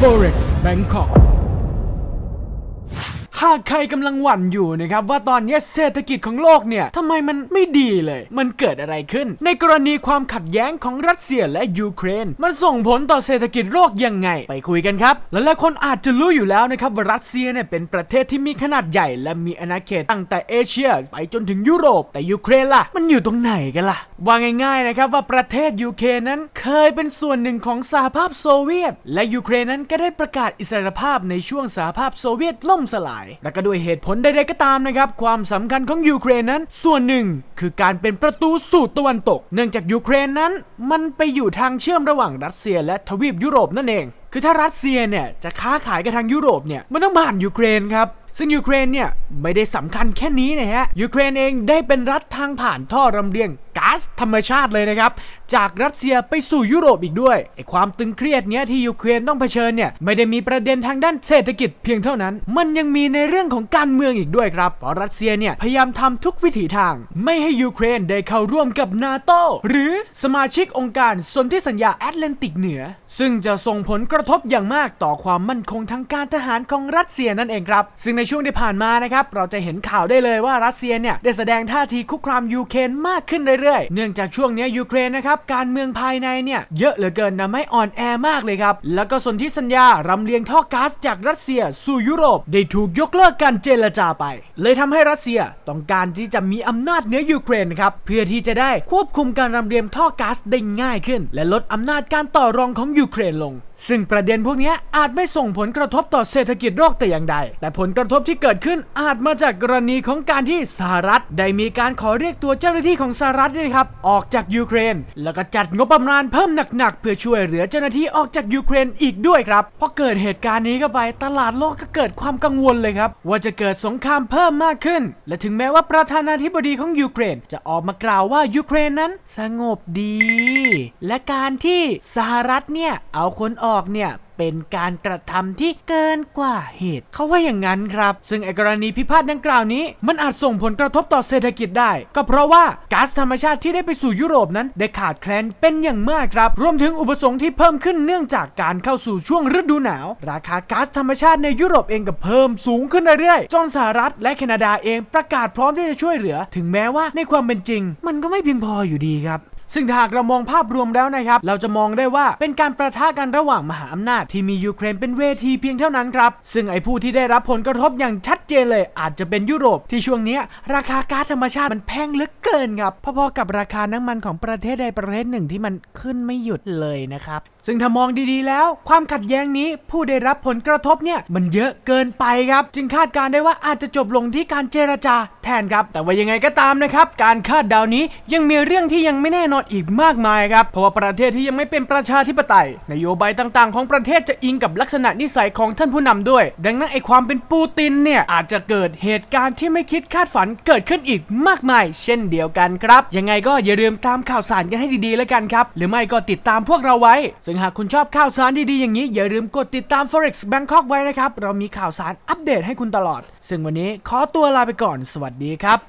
Forex Bangkok หากใครกำลังหวั่นอยู่นะครับว่าตอนนี้เศรษฐกิจของโลกเนี่ยทำไมมันไม่ดีเลย มันเกิดอะไรขึ้น ในกรณีความขัดแย้งของรัสเซียและยูเครน มันส่งผลต่อเศรษฐกิจโลกยังไง ไปคุยกันครับ หลายๆคนอาจจะรู้อยู่แล้วนะครับว่ารัสเซียเนี่ยเป็นประเทศที่มีขนาดใหญ่ และมีอาณาเขตตั้งแต่เอเชีย ไปจนถึงยุโรป แต่ยูเครนล่ะ มันอยู่ตรงไหนกันล่ะ ว่าง่ายๆนะครับว่าประเทศยูเครนนั้นเคยเป็นส่วนหนึ่งของสหภาพโซเวียต และยูเครนนั้นก็ได้ประกาศอิสรภาพในช่วงสหภาพโซเวียตล่มสลายและก็ด้วยเหตุผลใดๆก็ตามนะครับ ความสำคัญของยูเครนนั้น ส่วนหนึ่งคือการเป็นประตูสู่ตะวันตก เนื่องจากยูเครนนั้น มันไปอยู่ทางเชื่อมระหว่างรัสเซีย และทวีปยุโรปนั่นเอง คือถ้ารัสเซียเนี่ยจะค้าขายกับทางยุโรปเนี่ยมันต้องผ่านยูเครนครับซึ่งยูเครนเนี่ยไม่ได้สำคัญแค่นี้นะฮะยูเครนเองได้เป็นรัฐทางผ่านท่อลำเลียง ก๊าซธรรมชาติเลยนะครับ จากรัสเซียไปสู่ยุโรปอีกด้วยไอความตึงเครียดเนี้ยที่ยูเครนต้องเผชิญเนี่ยไม่ได้มีประเด็นทางด้านเศรษฐกิจเพียงเท่านั้น มันยังมีในเรื่องของการเมืองอีกด้วยครับเพราะรัสเซียเนี่ยพยายามทำทุกวิถีทาง ไม่ให้ยูเครนได้เข้าร่วมกับนาโตหรือสมาชิกองค์การสนธิสัญญาแอตแลนติกเหนือ ซึ่งจะส่งผลกระทบอย่างมากต่อความมั่นคงทางการทหารของรัสเซียนั่นเองครับ ซึ่งในช่วงที่ผ่านมานะครับเราจะเห็นข่าวได้เลยว่ารัสเซียเนี่ยได้แสดงท่าทีคุกคามยูเครนมากขึ้นเรื่อยๆ เนื่องจากช่วงนี้ยูเครนนะครับการเมืองภายในเนี่ยเยอะเหลือเกินนะไม่อ่อนแอมากเลยครับ แล้วก็สนธิสัญญารำเลียงท่อก๊าซจากรัสเซีย สู่ยุโรปได้ถูกยกเลิกการเจรจาไป เลยทำให้รัสเซียต้องการที่จะมีอำนาจเหนือยูเครนครับเพื่อที่จะได้ควบคุมการรำเลียงท่อก๊าซได้ง่ายขึ้น และลดอำนาจการต่อรองของยูเครนลงซึ่งประเด็นพวกนี้อาจไม่ส่งผลกระทบต่อเศรษฐกิจโลกแต่อย่างใด แต่ผลกระทบที่เกิดขึ้นอาจมาจากกรณีของการที่สหรัฐได้มีการขอเรียกตัวเจ้าหน้าที่ของสหรัฐเนี่ยนะครับออกจากยูเครน แล้วก็จัดงบประมาณเพิ่มหนักๆ เพื่อช่วยเหลือเจ้าหน้าที่ออกจากยูเครนอีกด้วยครับพอเกิดเหตุการณ์นี้เข้าไปตลาดโลกก็เกิดความกังวลเลยครับว่าจะเกิดสงครามเพิ่มมากขึ้น และถึงแม้ว่าประธานาธิบดีของยูเครน จะออกมากล่าวว่ายูเครนนั้นสงบดี และการที่สหรัฐเนี่ยเอาคนออกเนี่ย เป็นการกระทำที่เกินกว่าเหตุ เขาว่าอย่างนั้นครับ ซึ่งไอกรณีพิพาทดังกล่าวนี้ มันอาจส่งผลกระทบต่อเศรษฐกิจได้ ก็เพราะว่าก๊าซธรรมชาติที่ได้ไปสู่ยุโรปนั้น ได้ขาดแคลนเป็นอย่างมากครับ รวมถึงอุปสงค์ที่เพิ่มขึ้นเนื่องจากการเข้าสู่ช่วงฤดูหนาว ราคาก๊าซธรรมชาติในยุโรปเองก็เพิ่มสูงขึ้นเรื่อยๆจนสหรัฐและแคนาดาเองประกาศพร้อมที่จะช่วยเหลือ ถึงแม้ว่าในความเป็นจริง มันก็ไม่เพียงพออยู่ดีครับ ซึ่งหากเรามองภาพรวมแล้วนะครับ เราจะมองได้ว่าเป็นการประทะกันระหว่างมหาอำนาจที่มียูเครนเป็นเวทีเพียงเท่านั้นครับ ซึ่งไอ้ผู้ที่ได้รับผลกระทบอย่างชัดเจนเลย อาจจะเป็นยุโรปที่ช่วงนี้ราคาก๊าซธรรมชาติมันแพงเหลือเกินครับพอๆกับราคาน้ำมันของประเทศใดประเทศหนึ่งที่มันขึ้นไม่หยุดเลยนะครับ ซึ่งถ้ามองดีๆแล้ว ความขัดแย้งนี้ผู้ได้รับผลกระทบเนี่ยมันเยอะเกินไปครับ จึงคาดการได้ว่าอาจจะจบลงที่การเจรจาแทนครับ แต่ว่ายังไงก็ตามนะครับ การคาดเดานี้ยังมีเรื่องที่ยังไม่แน่นอนอีกมากมายครับ เพราะว่าประเทศที่ยังไม่เป็นประชาธิปไตยนโยบายต่างๆ ของประเทศจะอิงกับลักษณะนิสัยของท่านผู้นำด้วย ดังนั้นไอความเป็นปูตินเนี่ยอาจจะเกิดเหตุการณ์ที่ไม่คิดคาดฝันเกิดขึ้นอีกมากมาย เช่นเดียวกันครับ ยังไงก็อย่าลืมตามข่าวสารกันให้ดีๆแล้วกันครับ หรือไม่ก็ติดตามพวกเราไว้ ซึ่งหากคุณชอบข่าวสารดีๆอย่างนี้อย่าลืมกดติดตาม forex bangkok ไว้นะครับ เรามีข่าวสารอัปเดตให้คุณตลอด ซึ่งวันนี้ขอตัวลาไปก่อน สวัสดีครับ